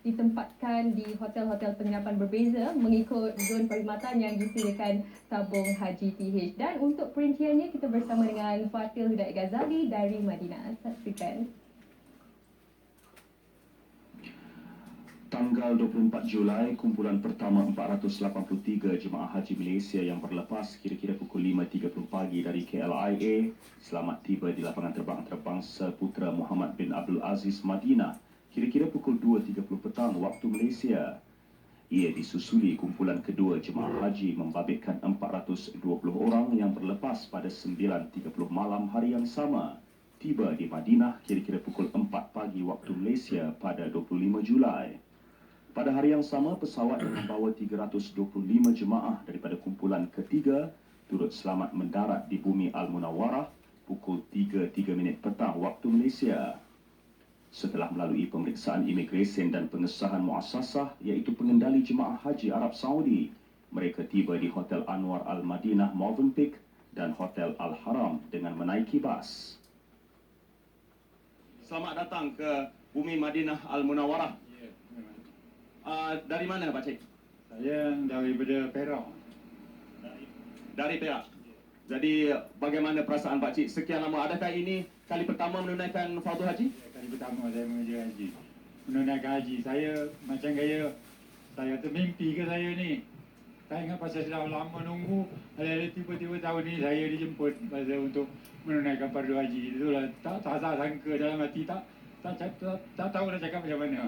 ditempatkan di hotel-hotel penginapan berbeza mengikut zon perkhidmatan yang disediakan tabung haji PH. Dan untuk perinciannya kita bersama dengan Fatil Hidayat Ghazali dari Madinah. Saksikan. Tanggal 24 Julai, kumpulan pertama 483 jemaah haji Malaysia yang berlepas kira-kira pukul 5.30 pagi dari KLIA selamat tiba di lapangan terbang antarabangsa Putra Muhammad bin Abdul Aziz Madinah kira-kira pukul 2.30 petang waktu Malaysia. Ia disusuli kumpulan kedua jemaah haji membabitkan 420 orang yang berlepas pada 9.30 malam hari yang sama tiba di Madinah kira-kira pukul 4 pagi waktu Malaysia pada 25 Julai. Pada hari yang sama, pesawat yang membawa 325 jemaah daripada kumpulan ketiga turut selamat mendarat di bumi Al-Munawarah pukul 3.03 minit petang waktu Malaysia. Setelah melalui pemeriksaan imigresen dan pengesahan muasasah iaitu pengendali jemaah haji Arab Saudi, mereka tiba di Hotel Anwar Al-Madinah Movenpick dan Hotel Al-Haram dengan menaiki bas. Selamat datang ke bumi Madinah Al-Munawarah. Ya. Uh, dari mana Pak Cik? Saya daripada Perak. Dari Perak. Jadi bagaimana perasaan Pak Cik sekian lama? Adakah ini kali pertama menunaikan fardu haji? Kali pertama saya mengajar haji. Menunaikan haji. Saya macam gaya, saya termimpi ke saya ni. Saya ingat pasal sudah lama nunggu. Ada tiba-tiba tahun ni saya dijemput pasal untuk menunaikan fardu haji. Itulah tak tak, tak sangka dalam hati tak tak, tak, tak, tak tahu nak cakap macam mana.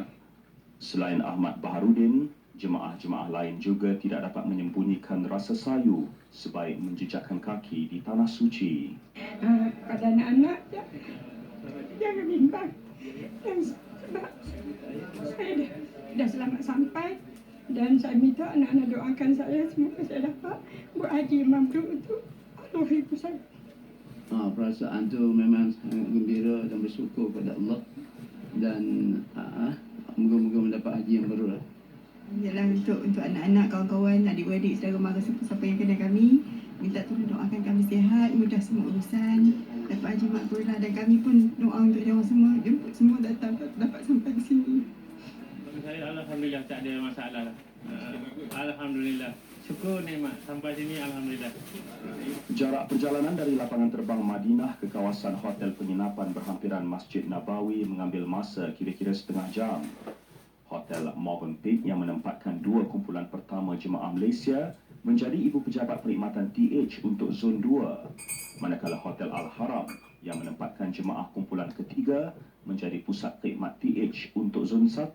Selain Ahmad Baharudin, jemaah-jemaah lain juga tidak dapat menyembunyikan rasa sayu sebaik menjejakkan kaki di tanah suci. Ah, pada anak-anak jangan bimbang dan sebab saya dah, dah selamat sampai dan saya minta anak-anak doakan saya semoga saya dapat buat haji mabrur untuk Allah ibu saya. Ha, perasaan tu memang sangat gembira dan bersyukur kepada Allah dan ha, moga-moga mendapat haji yang baru lah. Ialah untuk untuk anak-anak, kawan-kawan, adik-beradik, saudara mara siapa-siapa yang kenal kami Minta tolong doakan kami sihat, mudah semua urusan Dapat haji makbul lah dan kami pun doa untuk diorang semua Jemput semua datang dapat sampai di sini saya Alhamdulillah tak ada masalah lah. Uh, Alhamdulillah. Syukur nikmat sampai sini Alhamdulillah. Jarak perjalanan dari lapangan terbang Madinah ke kawasan hotel penginapan berhampiran Masjid Nabawi mengambil masa kira-kira setengah jam. Hotel Movenpick yang menempatkan dua kumpulan pertama jemaah Malaysia menjadi ibu pejabat perkhidmatan TH untuk Zon 2. Manakala Hotel Al-Haram yang menempatkan jemaah kumpulan ketiga menjadi pusat khidmat TH untuk Zon 1.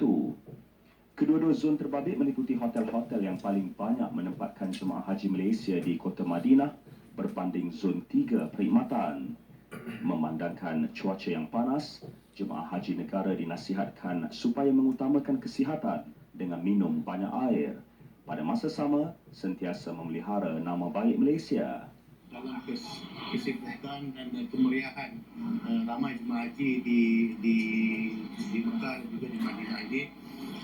Kedua-dua zon terbabit meliputi hotel-hotel yang paling banyak menempatkan jemaah haji Malaysia di kota Madinah berbanding zon 3 perkhidmatan. Memandangkan cuaca yang panas, jemaah haji negara dinasihatkan supaya mengutamakan kesihatan dengan minum banyak air. Pada masa sama, sentiasa memelihara nama baik Malaysia. dalam kes, kesibukan dan uh, kemeriahan uh, ramai jemaah haji di di di Mekah dan juga di Madinah ini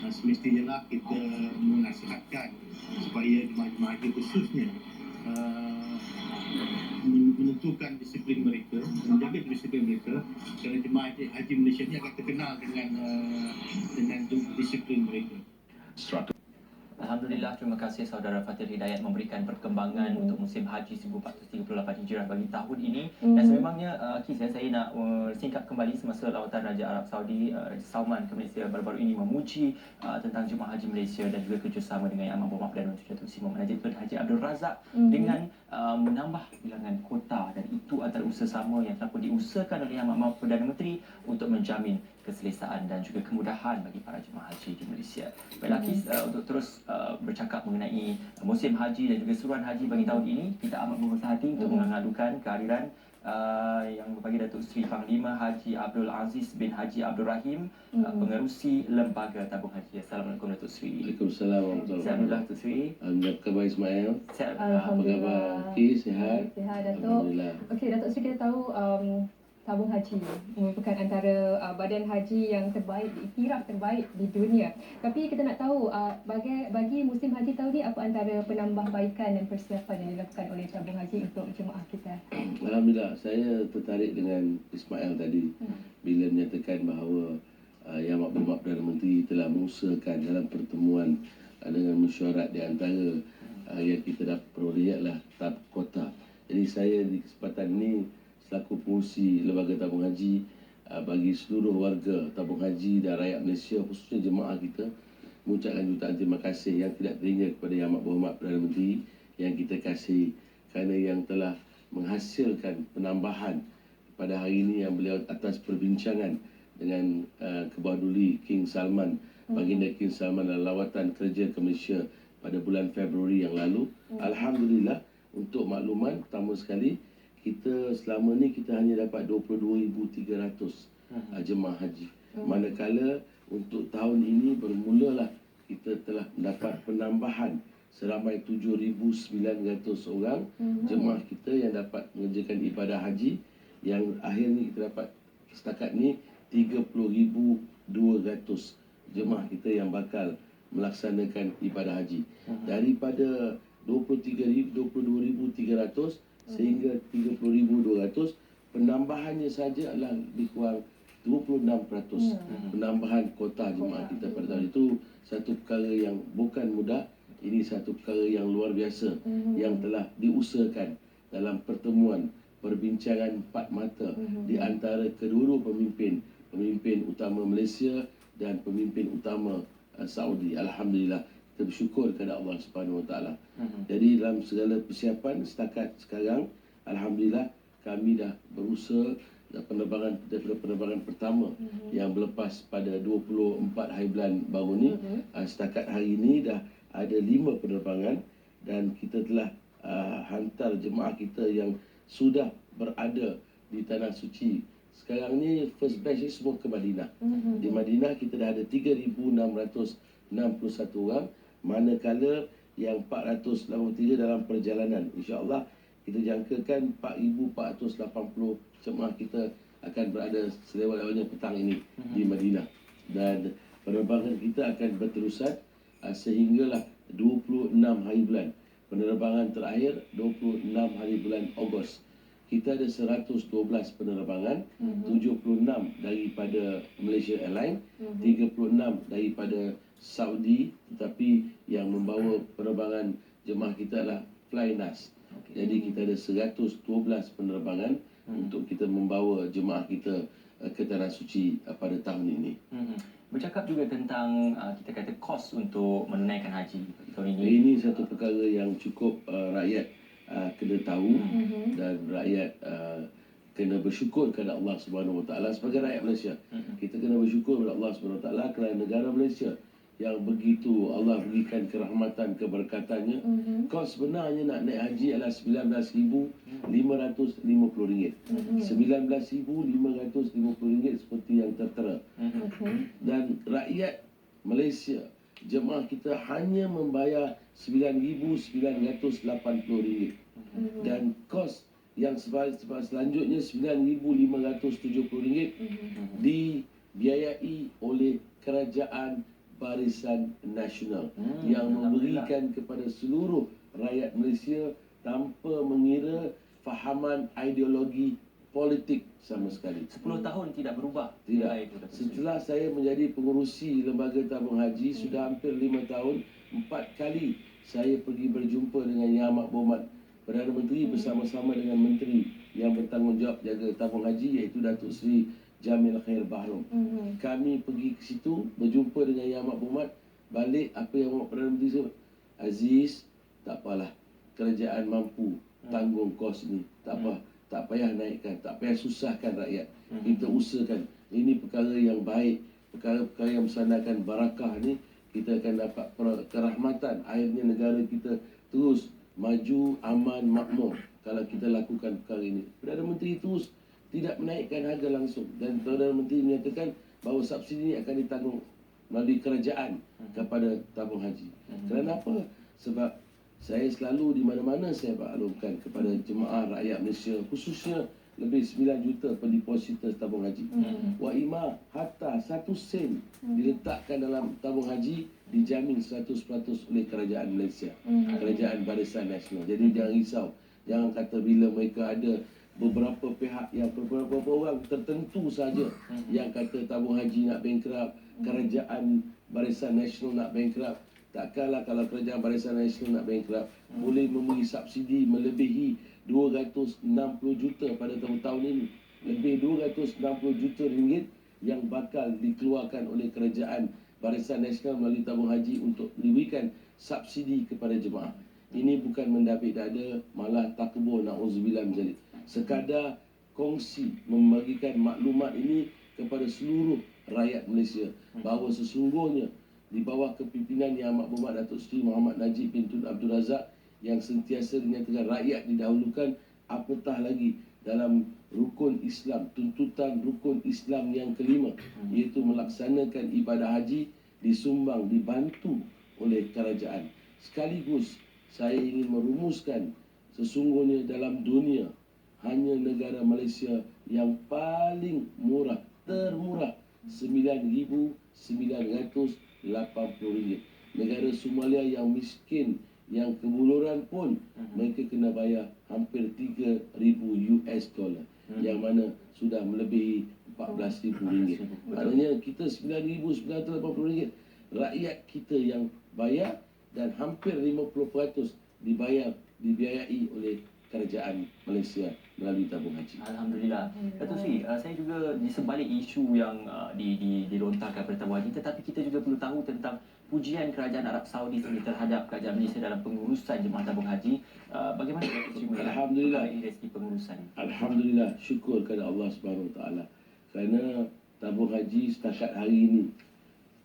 uh, semestinya lah kita menasihatkan supaya jemaah-jemaah haji khususnya uh, men- menentukan disiplin mereka, menjaga disiplin mereka kerana jemaah haji, haji Malaysia ini akan terkenal dengan uh, dengan disiplin mereka. Seratus Alhamdulillah, terima kasih saudara Fatil Hidayat memberikan perkembangan Mhm. untuk musim haji 1438 Hijrah bagi tahun ini. Mhm. Dan sememangnya uh, Kis, ya, saya nak uh, singkat kembali semasa lawatan Raja Arab Saudi uh, Raja Salman ke Malaysia baru-baru ini memuji uh, tentang jemaah haji Malaysia dan juga kerjasama dengan Yang Amat Berhormat Perdana Menteri Datuk Seri Muhammad Najib Tun Haji Abdul Razak Mhm. dengan uh, menambah bilangan kota dan itu antara usaha sama yang telah diusahakan oleh Yang Amat Berhormat Perdana Menteri untuk menjamin keselesaan dan juga kemudahan bagi para jemaah haji di Malaysia. Baiklah Kis, uh, untuk terus uh, bercakap mengenai musim haji dan juga suruhan haji bagi tahun ini, kita amat berbesar hati untuk Mhm. mengadukan kehadiran uh, yang bagi Datuk Seri Panglima Haji Abdul Aziz bin Haji Abdul Rahim, uh, Mhm. pengerusi Lembaga Tabung Haji. Assalamualaikum Datuk Seri. Waalaikumsalam warahmatullahi Alhamdulillah Datuk Seri. Alhamdulillah khabar Ismail. Sihat. Apa Alhamdulillah. khabar? Ki sihat? Sihat Datuk. Alhamdulillah. Okey, Datuk Sri kita tahu um, tabung haji merupakan antara uh, badan haji yang terbaik, diiktiraf terbaik di dunia. Tapi kita nak tahu uh, bagi, bagi musim haji tahun ni apa antara penambahbaikan dan persiapan yang dilakukan oleh tabung haji untuk jemaah kita? Alhamdulillah saya tertarik dengan Ismail tadi Hmm. bila menyatakan bahawa uh, Yang Maklumat Perdana Menteri telah mengusahakan dalam pertemuan uh, dengan mesyuarat di antara uh, yang kita dapat peroleh ialah tab kota. Jadi saya di kesempatan ini selaku pengurusi Lembaga Tabung Haji uh, bagi seluruh warga tabung haji dan rakyat Malaysia khususnya jemaah kita mengucapkan jutaan terima kasih yang tidak teringat kepada Yang Amat Berhormat Perdana Menteri yang kita kasih kerana yang telah menghasilkan penambahan pada hari ini yang beliau atas perbincangan dengan uh, Kebawah Duli King Salman baginda King Salman dalam lawatan kerja ke Malaysia pada bulan Februari yang lalu. Alhamdulillah untuk makluman pertama sekali kita selama ni kita hanya dapat 22,300 uh, jemaah haji. Manakala untuk tahun ini bermulalah kita telah mendapat penambahan seramai 7,900 orang jemaah kita yang dapat mengerjakan ibadah haji. Yang akhir ni kita dapat setakat ni 30,200 jemaah kita yang bakal melaksanakan ibadah haji. Daripada 23,000 22,300 sehingga 30,200 penambahannya saja adalah lebih kurang 26% penambahan kota jemaah kita pada tahun itu satu perkara yang bukan mudah ini satu perkara yang luar biasa yang telah diusahakan dalam pertemuan perbincangan empat mata di antara kedua-dua pemimpin pemimpin utama Malaysia dan pemimpin utama uh, Saudi. Alhamdulillah kita bersyukur kepada Allah Subhanahu Wa Taala. Jadi dalam segala persiapan setakat sekarang alhamdulillah kami dah berusaha penerbangan daripada penerbangan pertama yang berlepas pada 24 hari bulan baru ni. Uh, setakat hari ini dah ada lima penerbangan dan kita telah uh, hantar jemaah kita yang sudah berada di tanah suci. Sekarang ni first batch ni semua ke Madinah. Di Madinah kita dah ada 3661 orang manakala yang 483 dalam perjalanan. Insyaallah kita jangkakan 4480 jemaah kita akan berada selewat-lewatnya petang ini di Madinah. Dan penerbangan kita akan berterusan uh, sehinggalah 26 hari bulan. Penerbangan terakhir 26 hari bulan Ogos kita ada 112 penerbangan, mm-hmm. 76 daripada Malaysia Airlines, mm-hmm. 36 daripada Saudi tetapi yang membawa penerbangan jemaah kita adalah Flynas. Okay. Jadi kita ada 112 penerbangan mm-hmm. untuk kita membawa jemaah kita uh, ke tanah suci uh, pada tahun ini. Hmm. Bercakap juga tentang uh, kita kata kos untuk menunaikan haji tahun ini. Ini satu perkara yang cukup uh, rakyat uh, kena tahu mm-hmm. dan rakyat uh, kena bersyukur kepada Allah Subhanahu Wa Taala sebagai rakyat Malaysia. Mm-hmm. Kita kena bersyukur kepada Allah Subhanahu Wa Taala kerana negara Malaysia yang begitu Allah berikan kerahmatan keberkatannya. Mm-hmm. Kos sebenarnya nak naik haji adalah RM19,550. Mm-hmm. RM19,550 seperti yang tertera. Okay. Dan rakyat Malaysia jemaah kita hanya membayar RM9,980 dan kos yang sel- sel- selanjutnya RM9,570 dibiayai oleh kerajaan Barisan Nasional Hmm, yang memberikan kepada seluruh rakyat Malaysia tanpa mengira fahaman ideologi politik sama sekali. 10 tahun tidak berubah. Tidak. itu. Setelah saya menjadi pengurusi Lembaga Tabung Haji sudah hampir lima tahun, empat kali saya pergi berjumpa dengan Yang Amat Berhormat Perdana Menteri bersama-sama dengan Menteri yang bertanggungjawab jaga tabung haji iaitu Datuk Seri Jamil Khair Bahrom. Mhm. Kami pergi ke situ berjumpa dengan Yang Amat Berhormat. Balik apa yang Bapak Perdana Menteri sebut? Aziz tak apalah kerajaan mampu tanggung kos ni. Tak apa tak payah naikkan tak payah susahkan rakyat. Kita usahakan. Ini perkara yang baik perkara-perkara yang bersanakan barakah ni kita akan dapat kerahmatan akhirnya negara kita terus maju aman makmur. Kalau kita lakukan perkara ini. Perdana Menteri terus tidak menaikkan harga langsung. Dan Perdana Menteri menyatakan bahawa subsidi ini akan ditanggung melalui kerajaan kepada tabung haji. Kerana apa? Sebab saya selalu di mana-mana saya maklumkan kepada jemaah rakyat Malaysia khususnya lebih 9 juta pendepositor tabung haji. Wa ima hatta satu sen diletakkan dalam tabung haji dijamin 100% oleh kerajaan Malaysia. Kerajaan Barisan Nasional. Jadi jangan risau. Jangan kata bila mereka ada beberapa pihak yang beberapa orang tertentu saja yang kata tabung haji nak bankrupt, kerajaan Barisan Nasional nak bankrupt. Takkanlah kalau kerajaan Barisan Nasional nak bankrupt boleh memberi subsidi melebihi 260 juta pada tahun-tahun ini. Lebih 260 juta ringgit yang bakal dikeluarkan oleh kerajaan Barisan Nasional melalui tabung haji untuk diberikan subsidi kepada jemaah. Ini bukan mendabik dada, malah takbur na'udzubillah menjadi. Sekadar kongsi membagikan maklumat ini kepada seluruh rakyat Malaysia bahawa sesungguhnya di bawah kepimpinan Yang Amat Berhormat Datuk Seri Muhammad Najib bin Tun Abdul Razak yang sentiasa dinyatakan rakyat didahulukan apatah lagi dalam rukun Islam tuntutan rukun Islam yang kelima iaitu melaksanakan ibadah haji disumbang dibantu oleh kerajaan. Sekaligus saya ingin merumuskan sesungguhnya dalam dunia hanya negara Malaysia yang paling murah termurah RM9,980 negara Somalia yang miskin yang kebuluran pun mereka kena bayar hampir 3000 US dollar yang mana sudah melebihi 14000 ringgit. Maknanya kita 9980 ringgit rakyat kita yang bayar dan hampir 50% dibayar dibiayai oleh kerajaan Malaysia melalui tabung haji. Alhamdulillah. Datuk Sri, uh, saya juga di sebalik isu yang uh, di, di, dilontarkan pada tabung haji, tetapi kita juga perlu tahu tentang pujian kerajaan Arab Saudi sendiri terhadap kerajaan Malaysia dalam pengurusan jemaah tabung haji. Uh, bagaimana Datuk Sri melihat Alhamdulillah. dari pengurusan? Alhamdulillah syukur kepada Allah Subhanahu Wa Taala kerana tabung haji setakat hari ini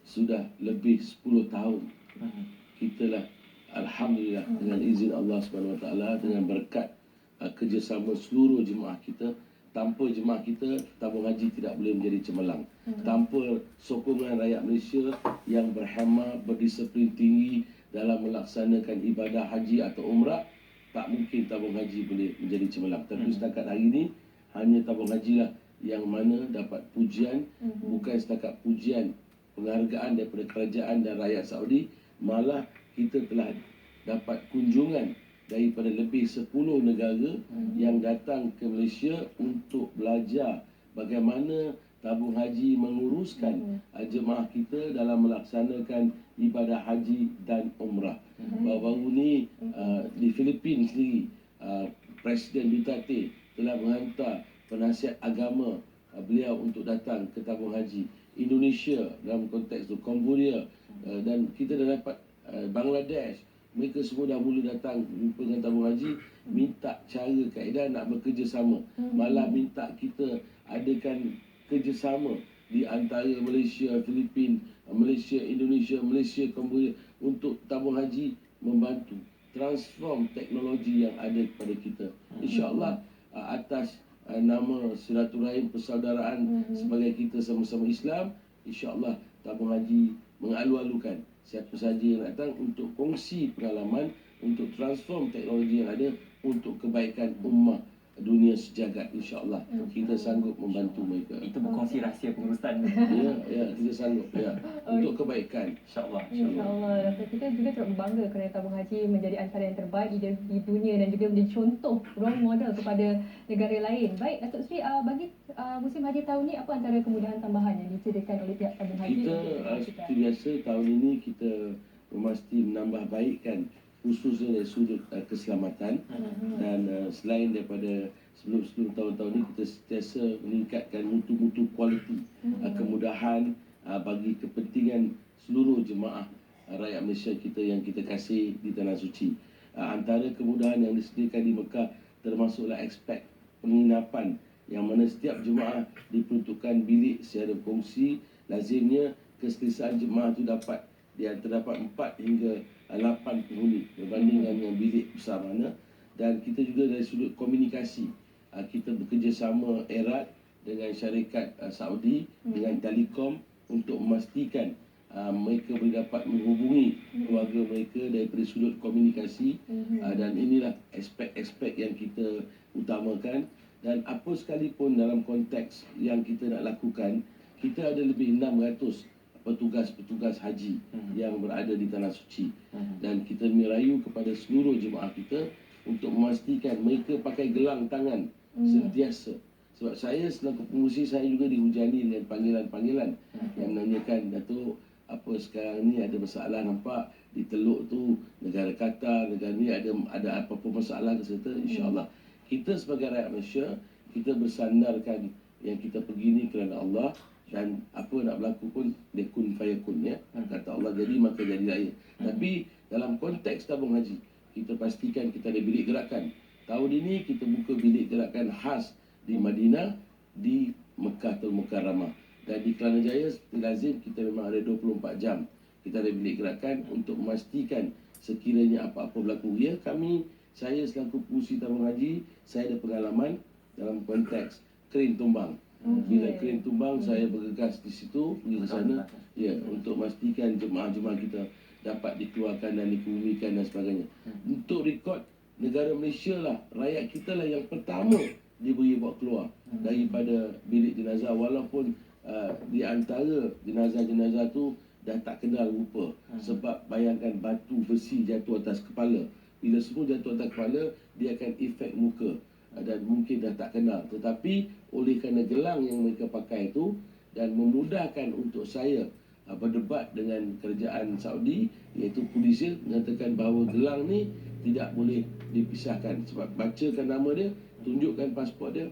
sudah lebih 10 tahun Mhm. kita lah Alhamdulillah dengan izin Allah Subhanahu Wa Taala dengan berkat uh, kerjasama seluruh jemaah kita tanpa jemaah kita tabung haji tidak boleh menjadi cemerlang. Tanpa sokongan rakyat Malaysia yang berhemat berdisiplin tinggi dalam melaksanakan ibadah haji atau umrah tak mungkin tabung haji boleh menjadi cemerlang. Tapi setakat hari ini hanya tabung haji lah yang mana dapat pujian bukan setakat pujian penghargaan daripada kerajaan dan rakyat Saudi. Malah kita telah dapat kunjungan daripada lebih 10 negara yang datang ke Malaysia untuk belajar bagaimana tabung haji menguruskan uh, jemaah kita dalam melaksanakan ibadah haji dan umrah. Baru-baru ni uh, di Filipina sendiri uh, Presiden Duterte telah menghantar penasihat agama uh, beliau untuk datang ke tabung haji. Indonesia dalam konteks tu Cambodia uh, dan kita dah dapat uh, Bangladesh mereka semua dah mula datang jumpa dengan tabung haji minta cara kaedah nak bekerjasama. Malah minta kita adakan kerjasama di antara Malaysia, Filipin, Malaysia, Indonesia, Malaysia, Cambodia untuk tabung haji membantu transform teknologi yang ada kepada kita. InsyaAllah uh, atas uh, nama silaturahim persaudaraan sebagai kita sama-sama Islam, insyaAllah tabung haji mengalu-alukan siapa saja yang datang untuk kongsi pengalaman untuk transform teknologi yang ada untuk kebaikan ummah dunia sejagat insyaallah kita sanggup membantu mereka Itu berkongsi rahsia pengurusan. ya ya kita sanggup ya untuk kebaikan InsyaAllah. InsyaAllah. InsyaAllah. Dato' kita juga turut berbangga kerana tabung haji menjadi antara yang terbaik di, di dunia dan juga menjadi contoh role model kepada negara lain. Baik, Datuk Sri, uh, bagi uh, musim haji tahun ni apa antara kemudahan tambahan yang disediakan oleh pihak tabung haji? kita uh, jemaah seperti biasa tahun ini kita mesti menambah baikkan khususnya dari sudut uh, keselamatan. Dan uh, selain daripada sebelum-sebelum tahun-tahun ini kita sentiasa meningkatkan mutu-mutu kualiti uh, kemudahan uh, bagi kepentingan seluruh jemaah uh, rakyat Malaysia kita yang kita kasih di tanah suci. Uh, antara kemudahan yang disediakan di Mekah termasuklah aspek penginapan yang mana setiap jemaah diperuntukkan bilik secara kongsi lazimnya keselesaan jemaah itu dapat dia terdapat 4 hingga 8 penghuni berbandingkan dengan bilik besar mana. Dan kita juga dari sudut komunikasi uh, kita bekerjasama erat dengan syarikat uh, Saudi dengan Telekom untuk memastikan uh, mereka boleh dapat menghubungi keluarga mereka daripada sudut komunikasi. Uh, dan inilah aspek-aspek yang kita utamakan. Dan apa sekalipun dalam konteks yang kita nak lakukan kita ada lebih 600 petugas-petugas haji Mhm. yang berada di tanah suci. Mhm. dan kita merayu kepada seluruh jemaah kita untuk memastikan mereka pakai gelang tangan Hmm. sentiasa. Sebab saya selaku pengurusi saya juga dihujani dengan panggilan-panggilan yang menanyakan Datuk apa sekarang ni ada masalah nampak? Di Teluk tu negara Qatar negara ni ada ada apa-apa masalah ke serta? Insyaallah. Kita sebagai rakyat Malaysia kita bersandarkan yang kita pergi ni kerana Allah dan apa nak berlaku pun dia kun fayakun ya. Kata Allah jadi maka jadilah ia tapi dalam konteks tabung haji kita pastikan kita ada bilik gerakan. Tahun ini kita buka bilik gerakan khas di Madinah di Mekah Tul Mukarramah. Dan di Kelana Jaya lazim kita memang ada 24 jam kita ada bilik gerakan untuk memastikan sekiranya apa-apa berlaku. Ya kami saya selaku pengurusi tabung haji saya ada pengalaman dalam konteks kren tumbang bila kren tumbang saya bergegas di situ pergi ke sana. ya untuk memastikan jemaah-jemaah kita dapat dikeluarkan dan dikebumikan dan sebagainya. Untuk rekod negara Malaysia lah rakyat kita lah yang pertama diberi bawa keluar daripada bilik jenazah. Walaupun uh, di antara jenazah-jenazah tu dah tak kenal rupa. Sebab bayangkan batu besi jatuh atas kepala. Bila semua jatuh atas kepala dia akan efek muka dan mungkin dah tak kenal. Tetapi oleh kerana gelang yang mereka pakai itu dan memudahkan untuk saya uh, berdebat dengan kerajaan Saudi iaitu polisi mengatakan bahawa gelang ni tidak boleh dipisahkan. Sebab bacakan nama dia tunjukkan pasport dia.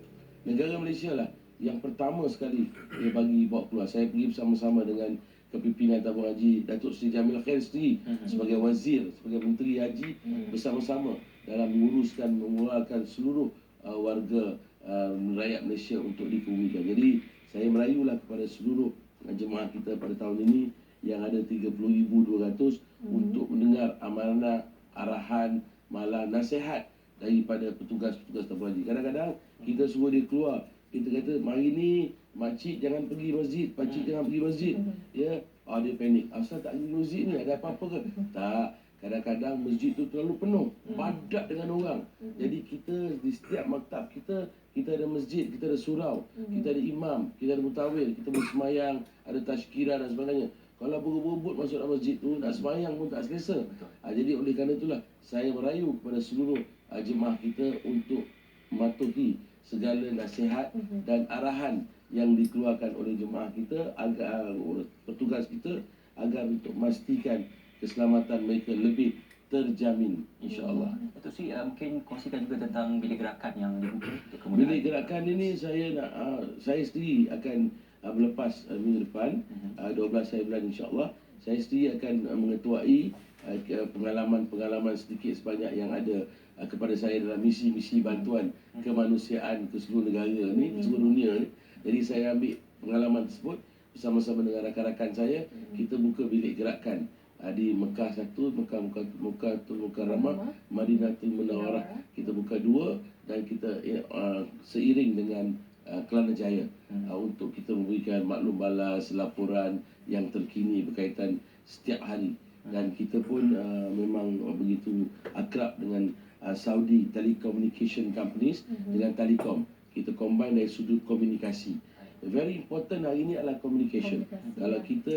Negara Malaysia lah yang pertama sekali dia bagi bawa keluar. Saya pergi bersama-sama dengan kepimpinan tabung haji Datuk Seri Jamil Khair sendiri sebagai wazir sebagai menteri haji bersama-sama dalam menguruskan mengeluarkan seluruh uh, warga uh, rakyat Malaysia untuk dikebumikan jadi saya merayulah kepada seluruh uh, jemaah kita pada tahun ini yang ada 30,200 untuk mendengar amanah arahan malah nasihat daripada petugas-petugas tabung haji. Kadang-kadang kita suruh dia keluar. Kita kata, mari ni makcik jangan pergi masjid, pakcik jangan pergi masjid. Ya, ah, dia panik. Asal tak pergi masjid ni, ada apa-apa ke? Tak. Kadang-kadang masjid tu terlalu penuh. Padat dengan orang. Jadi kita di setiap maktab kita, kita ada masjid, kita ada surau, kita ada imam, kita ada mutawil, kita bersemayang, ada tazkirah dan sebagainya. Kalau berebut-berebut masuk dalam masjid tu, nak semayang pun tak selesa. Ha, jadi oleh kerana itulah, saya merayu kepada seluruh uh, jemaah kita untuk mematuhi segala nasihat dan arahan yang dikeluarkan oleh jemaah kita agar uh, petugas kita agar untuk memastikan keselamatan mereka lebih terjamin insyaallah. Datuk Sri uh, mungkin kongsikan juga tentang bilik gerakan yang dibuka untuk. Bilik gerakan ini saya nak uh, saya sendiri akan uh, melepas uh, minggu depan uh, 12 hari bulan insyaallah. Saya sendiri akan uh, mengetuai uh, pengalaman-pengalaman sedikit sebanyak yang ada uh, kepada saya dalam misi-misi bantuan kemanusiaan ke seluruh negara ni, ke seluruh dunia ni. Jadi saya ambil pengalaman tersebut bersama-sama dengan rakan-rakan saya, kita buka bilik gerakan di Mekah satu, Mekah Mekah Mekah tu Mukarramah, Madinatul Munawwarah. Kita buka dua dan kita uh, seiring dengan uh, Kelana Jaya uh, untuk kita memberikan maklum balas, laporan yang terkini berkaitan setiap hari dan kita pun uh, memang begitu akrab dengan uh, Saudi Telecommunication Companies dengan Telecom. Kita combine dari sudut komunikasi. Very important hari ini adalah communication. Komunikasi, Kalau ya. kita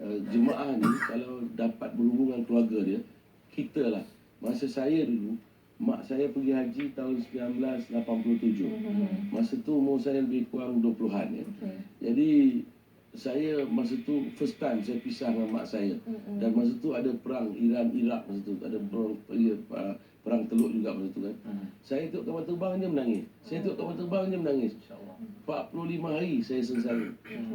uh, jemaah ni kalau dapat berhubungan keluarga dia, kita lah. Masa saya dulu, mak saya pergi haji tahun 1987. Masa tu umur saya lebih kurang 20-an ya. Okay. Jadi saya masa tu first time saya pisah dengan mak saya. Mm-mm. Dan masa tu ada perang Iran Iraq masa tu ada perang uh, perang teluk juga masa tu kan. Hmm. Saya tengok kapal terbang dia menangis. Saya tengok kapal terbang dia menangis. InsyaAllah. 45 hari saya sengsara.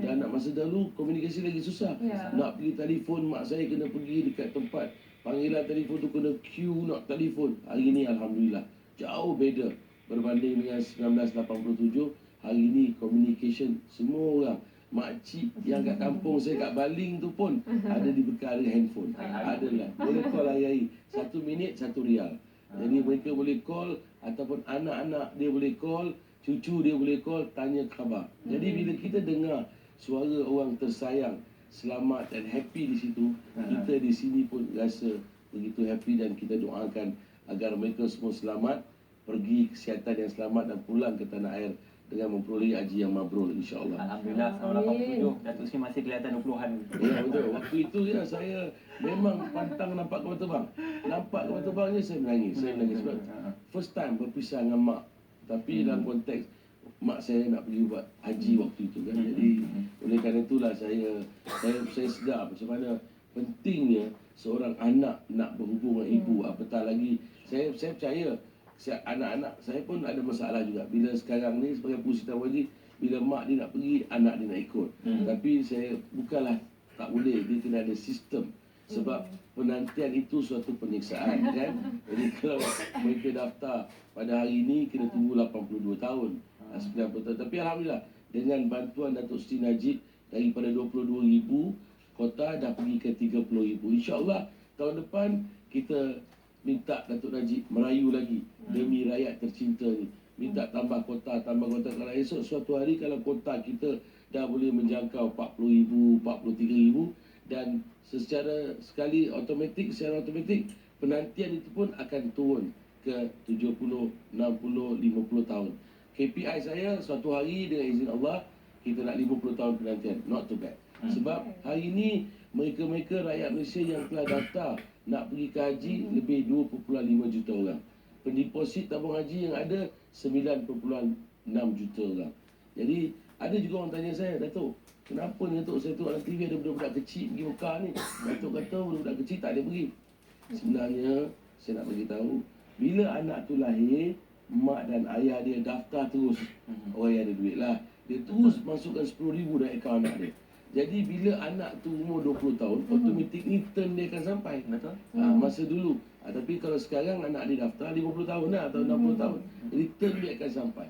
Dan nak masa dahulu komunikasi lagi susah. Ya. Nak pergi telefon mak saya kena pergi dekat tempat panggilan telefon tu kena queue nak telefon. Hari ni alhamdulillah jauh beza berbanding dengan 1987. Hari ni communication semua orang makcik yang kat kampung saya kat Baling tu pun ada dibekal dengan handphone. Adalah. Boleh call hari-hari. Satu minit, satu rial. Jadi mereka boleh call ataupun anak-anak dia boleh call, cucu dia boleh call, tanya khabar. Jadi bila kita dengar suara orang tersayang selamat dan happy di situ, kita di sini pun rasa begitu happy dan kita doakan agar mereka semua selamat, pergi kesihatan yang selamat dan pulang ke tanah air dengan memperoleh haji yang mabrur insya-Allah. Alhamdulillah tahun Amin. 87 Datuk Sri masih kelihatan 20-an. Ya betul. Waktu itu ya saya memang pantang nampak kapal terbang. Nampak kapal terbangnya saya menangis. Saya menangis sebab first time berpisah dengan mak Tapi dalam konteks mak saya nak pergi buat haji waktu itu kan. Jadi oleh kerana itulah saya saya saya sedar macam mana pentingnya seorang anak nak berhubung dengan ibu apatah lagi saya saya percaya anak-anak saya pun ada masalah juga. Bila sekarang ni sebagai pusat wajib bila mak dia nak pergi anak dia nak ikut. Hmm. tapi saya bukanlah tak boleh. Dia kena ada sistem. Sebab penantian itu suatu penyiksaan kan? Jadi kalau mereka daftar pada hari ini kena tunggu 82 tahun. Ah, 90 tahun. Tapi alhamdulillah dengan bantuan Datuk Seri Najib daripada 22,000 kota dah pergi ke 30,000 insyaallah tahun depan kita minta Datuk Najib merayu lagi demi rakyat tercinta ni minta tambah kota tambah kota. Kalau esok suatu hari kalau kota kita dah boleh menjangkau 40,000 43,000 dan secara sekali automatik secara automatik penantian itu pun akan turun ke 70 60 50 tahun. KPI saya suatu hari dengan izin Allah kita nak 50 tahun penantian. Not too bad. Hmm. sebab hari ini mereka-mereka rakyat Malaysia yang telah daftar nak pergi ke haji lebih 2.5 juta orang. Pendeposit tabung haji yang ada 9.6 juta orang. Jadi ada juga orang tanya saya Datuk kenapa ni Datuk? Saya tengok dalam TV ada budak-budak kecil pergi Mekah ni. Datuk kata budak-budak kecil tak boleh pergi. Sebenarnya saya nak bagi tahu bila anak tu lahir mak dan ayah dia daftar terus orang yang ada duit lah dia terus masukkan 10 ribu dalam akaun anak dia jadi bila anak tu umur 20 tahun automatik ni turn dia akan sampai. Betul? ha, masa dulu. Ha, tapi kalau sekarang anak dia daftar 50 tahun lah atau 60 tahun jadi turn dia akan sampai.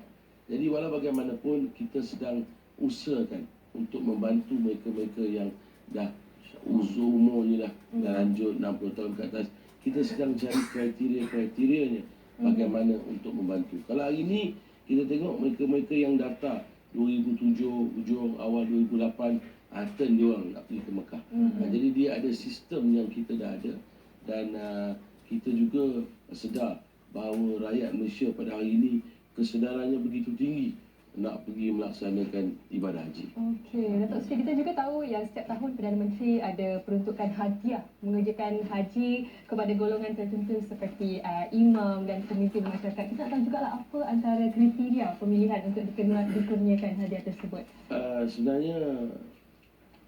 Jadi walau bagaimanapun kita sedang usahakan untuk membantu mereka-mereka yang dah usia umurnya dah, dah lanjut 60 tahun ke atas. Kita sedang cari kriteria-kriterianya bagaimana untuk membantu. Kalau hari ini kita tengok mereka-mereka yang daftar 2007 hujung awal 2008 ah, turn dia orang nak pergi ke Mekah Mhm. Ah, jadi dia ada sistem yang kita dah ada dan uh, kita juga sedar bahawa rakyat Malaysia pada hari ini kesedarannya begitu tinggi nak pergi melaksanakan ibadah haji. Okey, Datuk Seri kita juga tahu yang setiap tahun Perdana Menteri ada peruntukan hadiah mengerjakan haji kepada golongan tertentu seperti uh, imam dan pemimpin masyarakat. Kita nak tahu juga lah apa antara kriteria pemilihan untuk dikurniakan hadiah tersebut. Uh, sebenarnya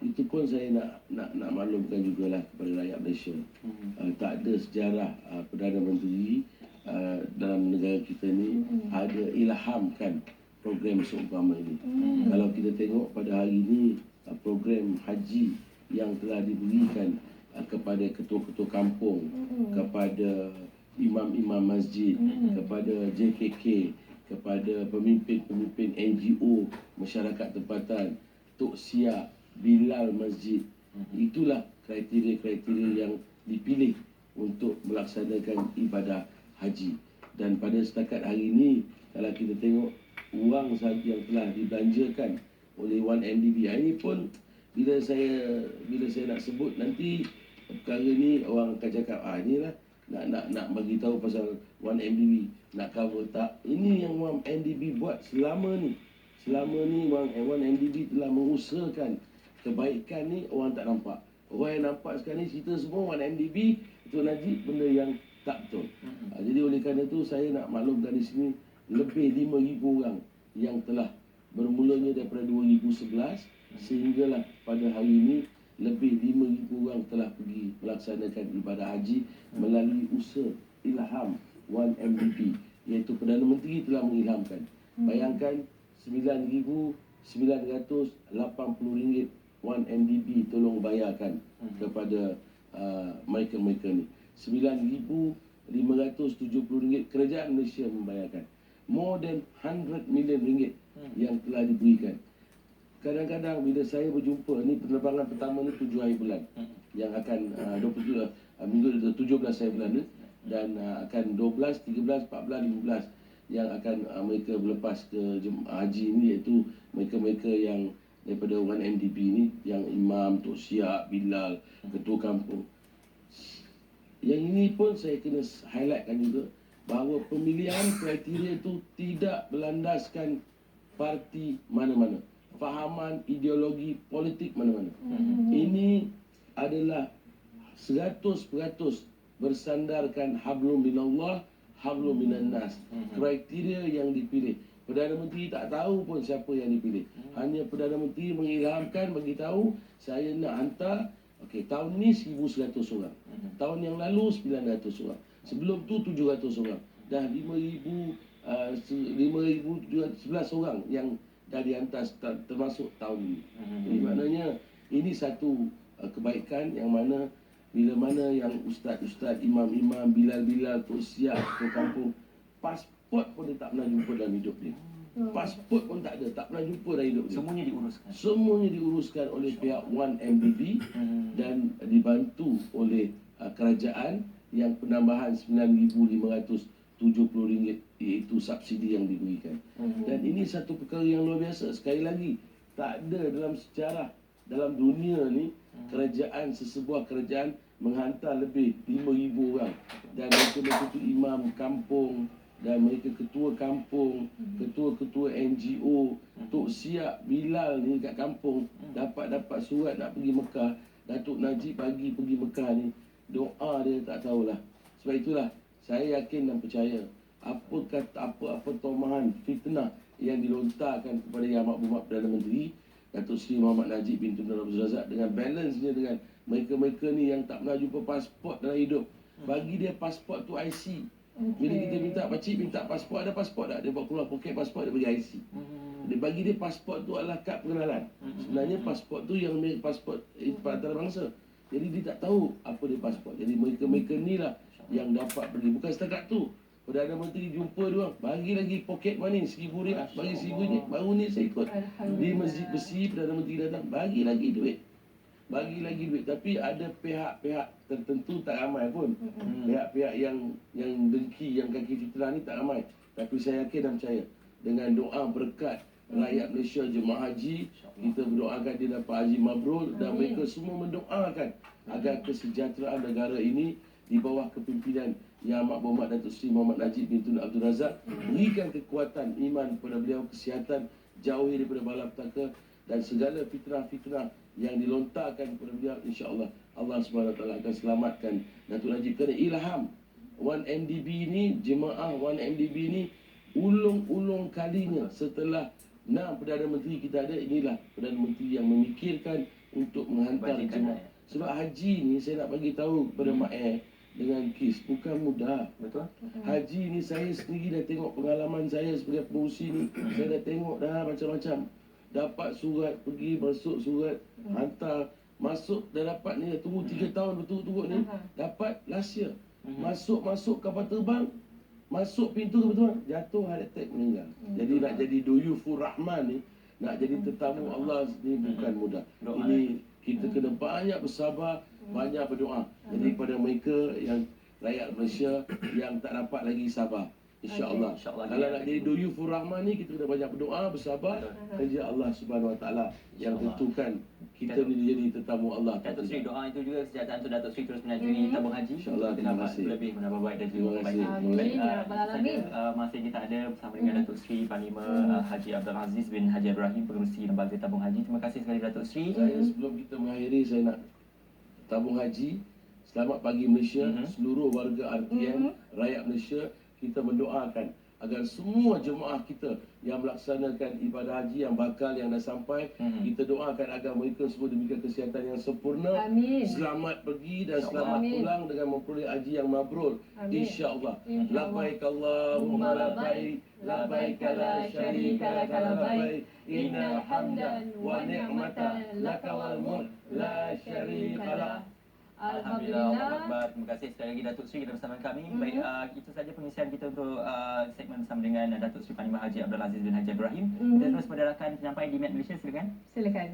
itu pun saya nak nak nak maklumkan jugalah kepada rakyat Malaysia. Hmm. Uh, tak ada sejarah uh, Perdana Menteri uh, dalam negara kita ni ada ilhamkan program seumpama ini. Hmm. Kalau kita tengok pada hari ini uh, program haji yang telah diberikan uh, kepada ketua-ketua kampung, Hmm. kepada imam-imam masjid, Hmm. kepada JKK, kepada pemimpin-pemimpin NGO, masyarakat tempatan, Tok Siak, Bilal Masjid. Itulah kriteria-kriteria yang dipilih untuk melaksanakan ibadah haji. Dan pada setakat hari ini, kalau kita tengok wang sahaja yang telah dibelanjakan oleh 1MDB ini pun bila saya bila saya nak sebut nanti perkara ni orang akan cakap ah inilah nak nak nak bagi tahu pasal 1MDB nak cover. Tak. Ini yang 1MDB buat selama ni. Selama ni 1MDB telah mengusahakan kebaikan ni orang tak nampak. Orang yang nampak sekarang ni cerita semua 1MDB itu Najib benda yang tak betul. Hmm. Ha, jadi oleh kerana itu saya nak maklumkan di sini lebih 5,000 orang yang telah bermulanya daripada 2011 sehinggalah pada hari ini lebih 5,000 orang telah pergi melaksanakan ibadah haji melalui usaha ilham 1MDP iaitu Perdana Menteri telah mengilhamkan. Bayangkan 9,980 ringgit 1MDB tolong bayarkan kepada uh, mereka-mereka ni. 9,570 ringgit kerajaan Malaysia membayarkan. More than 100 million ringgit yang telah diberikan. Kadang-kadang bila saya berjumpa ni penerbangan pertama ni 7 hari bulan yang akan uh, 27 uh, minggu 17 hari bulan ni dan uh, akan 12, 13, 14, 15 yang akan uh, mereka berlepas ke haji ni iaitu mereka-mereka yang daripada orang MDB ni yang imam, Tok Siak, Bilal, ketua kampung. Yang ini pun saya kena highlightkan juga bahawa pemilihan kriteria itu tidak berlandaskan parti mana-mana. Fahaman ideologi politik mana-mana. Ini adalah 100% bersandarkan hablum minallah, hablum minan nas. Mhm. Kriteria yang dipilih. Perdana Menteri tak tahu pun siapa yang dipilih. Hanya Perdana Menteri mengilhamkan bagi tahu saya nak hantar okey tahun ni 1100 orang. Mhm. Tahun yang lalu 900 orang. Sebelum tu 700 orang. Dah 5000 uh, se- 5711 orang yang dah dihantar ter- termasuk tahun ini. Mhm. Jadi maknanya ini satu uh, kebaikan yang mana bila mana yang ustaz-ustaz, imam-imam, bilal-bilal, tok siap ke kampung, pasport pun dia tak pernah jumpa dalam hidup dia. Pasport pun tak ada, tak pernah jumpa dalam hidup dia. Semuanya diuruskan. Semuanya diuruskan oleh pihak 1MDB Mhm. dan dibantu oleh uh, kerajaan yang penambahan RM9,570 iaitu subsidi yang diberikan. Mhm. Dan ini satu perkara yang luar biasa. Sekali lagi, tak ada dalam sejarah dalam dunia ni kerajaan sesebuah kerajaan menghantar lebih 5000 orang dan mereka mereka tu imam kampung dan mereka ketua kampung, ketua-ketua NGO, Tok Siap, Bilal ni kat kampung dapat dapat surat nak pergi Mekah. Datuk Najib pagi pergi Mekah ni doa dia tak tahulah. Sebab itulah saya yakin dan percaya apa kata apa apa tomahan fitnah yang dilontarkan kepada Yang Amat Berhormat Perdana Menteri Datuk Seri Muhammad Najib bin Tun Abdul Razak dengan balance-nya dengan mereka-mereka ni yang tak pernah jumpa pasport dalam hidup. Bagi dia pasport tu IC. Bila kita minta pakcik minta pasport ada pasport tak? Dia buat keluar poket pasport dia bagi IC. Dia bagi dia pasport tu adalah kad pengenalan. Sebenarnya pasport tu yang milik pasport eh, antarabangsa. Jadi dia tak tahu apa dia pasport. Jadi mereka-mereka ni lah yang dapat pergi. Bukan setakat tu. Perdana Menteri jumpa dia orang, bagi lagi poket money seribu ringgit, bagi seribu ringgit, baru ni saya ikut. Di Masjid Besi Perdana Menteri datang, bagi lagi duit. Bagi lagi duit. Tapi ada pihak-pihak tertentu tak ramai pun. Pihak-pihak yang yang dengki, yang kaki fitnah ni tak ramai. Tapi saya yakin dan percaya dengan doa berkat rakyat Malaysia jemaah haji kita berdoakan dia dapat haji mabrur dan mereka semua mendoakan agar kesejahteraan negara ini di bawah kepimpinan Yang Amat Berhormat Datuk Seri Muhammad Najib bin Tun Abdul Razak. Berikan kekuatan iman kepada beliau kesihatan jauhi daripada balapetaka dan segala fitnah-fitnah yang dilontarkan kepada beliau insya-Allah Allah Taala akan selamatkan Datuk Najib kerana ilham 1MDB ni jemaah 1MDB ni ulung-ulung kalinya setelah enam Perdana Menteri kita ada inilah Perdana Menteri yang memikirkan untuk menghantar Bajikan jemaah. rakyat. Sebab haji ni saya nak bagi tahu kepada Mak Eh dengan KIS bukan mudah. Betul? Haji ni saya sendiri dah tengok pengalaman saya sebagai pengurusi ni. Saya dah tengok dah macam-macam. Dapat surat pergi masuk surat hantar masuk dah dapat ni dah tunggu 3 tahun berturut-turut ni Aha. dapat last year. Mhm. Masuk masuk kapal terbang masuk pintu kapal terbang jatuh heart attack meninggal. Jadi nak jadi doyufur rahman ni nak jadi tetamu Allah ni bukan mudah. Doa Ini kita kena banyak bersabar, banyak berdoa. Jadi pada mereka yang rakyat Malaysia yang tak dapat lagi sabar. InsyaAllah. InsyaAllah. Kalau nak jadi doyufur rahman ni kita kena banyak berdoa, bersabar. Kerja Allah Subhanahu Wa Taala yang tentukan kita ni jadi tetamu Allah. Datuk Seri doa itu juga kesejahteraan untuk Datuk Seri terus menajuri Mhm. tabung haji. InsyaAllah, Kita terima dapat kasih. lebih menambah baik dan juga kasih. Amin, Baik, ya ah, Rabbal saja, Alamin. ah, masa kita ada bersama dengan Mhm. Datuk Seri Panglima Mhm. ah, Haji Abdul Aziz bin Haji Ibrahim Pengerusi Lembaga Tabung Haji. Terima kasih sekali Datuk. Saya sebelum kita mengakhiri saya nak tabung haji selamat pagi Malaysia Mhm. seluruh warga RTM rakyat Malaysia kita mendoakan agar semua jemaah kita yang melaksanakan ibadah haji yang bakal yang dah sampai Mhm. kita doakan agar mereka semua diberikan kesihatan yang sempurna Amin. selamat pergi dan selamat Amin. pulang dengan memperoleh haji yang mabrur Amin. insya-Allah InsyaAllah. labbaik Allahumma labbaik labbaik la syarika lak labbaik innal hamda wa ni'mata lak wal mulk la syarika lak Alhamdulillah, Alhamdulillah. Terima kasih sekali lagi Datuk Seri kita bersama kami. Mhm. Baik, uh, itu saja pengisian kita untuk uh, segmen bersama dengan uh, Datuk Seri Panglima Haji Abdul Aziz bin Haji Ibrahim. Mhm. Kita terus mendarahkan sampai di Met Malaysia, silakan. Silakan.